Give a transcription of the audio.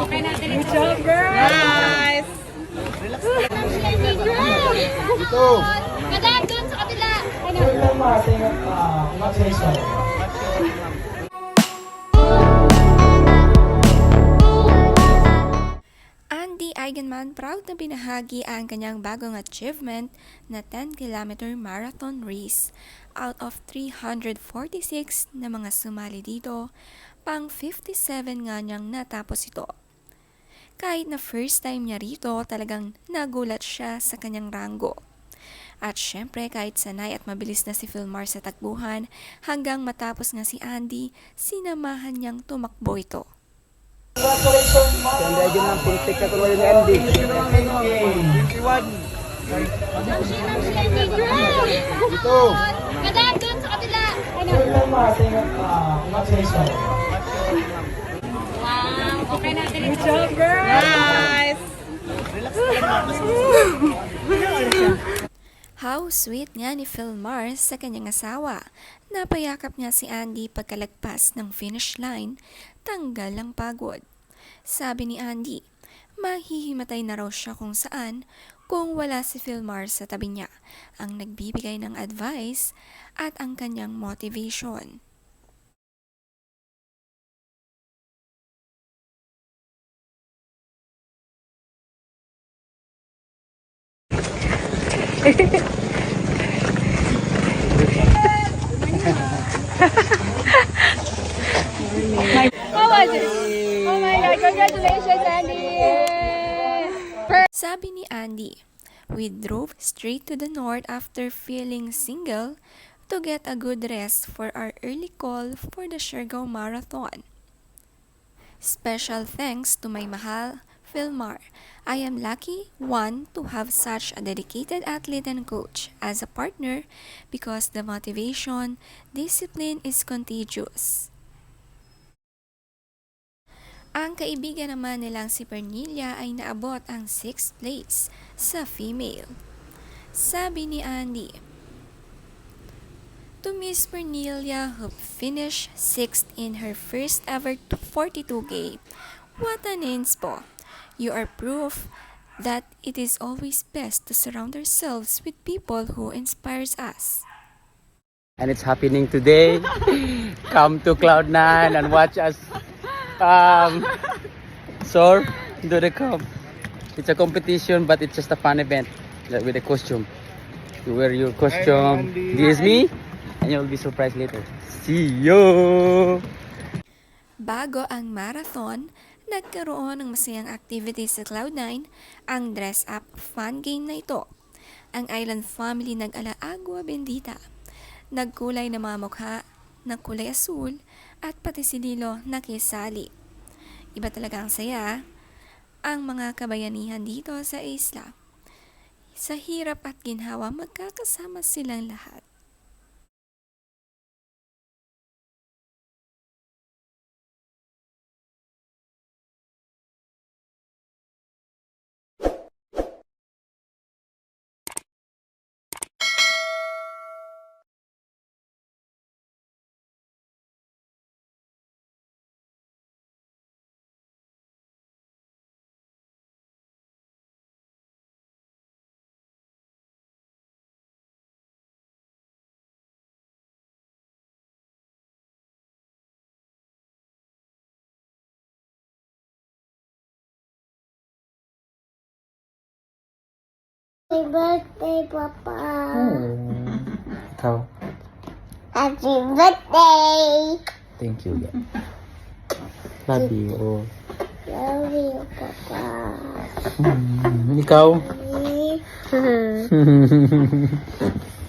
Good job, girl! Nice! Ito. Madam, doon sa kabila. Ano? Andy Eigenman proud na binahagi ang kanyang bagong achievement na 10-kilometer marathon race. Out of 346 na mga sumali dito, pang 57 nga niyang natapos ito. Kahit na first time niya rito, talagang nagulat siya sa kanyang rango. At syempre kahit sanay at mabilis na si Philmar sa takbuhan, hanggang matapos nga si Andy, sinamahan niyang tumakbo ito. Kaya dyan ng puntik na tulad ni Andy. Ito. Madam, doon sa kabila. Ano? Uh, congratulations. Good job, girl! How sweet nga ni Phil Mars sa kanyang asawa. Napayakap niya si Andy pagkalagpas ng finish line, tanggal ang pagod. Sabi ni Andy, mahihimatay na raw siya kung saan kung wala si Phil Mars sa tabi niya, ang nagbibigay ng advice at ang kanyang motivation. Oh my God, congratulations, Andy! Sabi ni Andy, we drove straight to the north after feeling single to get a good rest for our early call for the Siargao Marathon. Special thanks to my mahal, Philmar. I am lucky, one, to have such a dedicated athlete and coach as a partner because the motivation, discipline is contagious. Ang kaibigan naman nilang si Pernilla ay naabot ang 6th place sa female. Sabi ni Andy, To Miss Pernilla who finished 6th in her first ever 42K, what an inspo! You are proof that it is always best to surround ourselves with people who inspires us. And it's happening today. Come to Cloud9 and watch us um, soar into the cup. It's a competition, but it's just a fun event like with a costume. You wear your costume, this is me, and you'll be surprised later. See you! Bago ang marathon, nagkaroon ng masayang activity sa Cloud9, ang dress up fun game na ito. Ang Island family nag-ala agua bendita. Nagkulay na mga mukha ng kulay asul at pati si Lilo nakisali. Iba talaga ang saya. Ang mga kabayanihan dito sa isla. Sa hirap at ginhawa magkakasama silang lahat. Happy birthday, Papa. Ikaw, Happy birthday. thank you. Love you. Love you, Papa. Ikaw?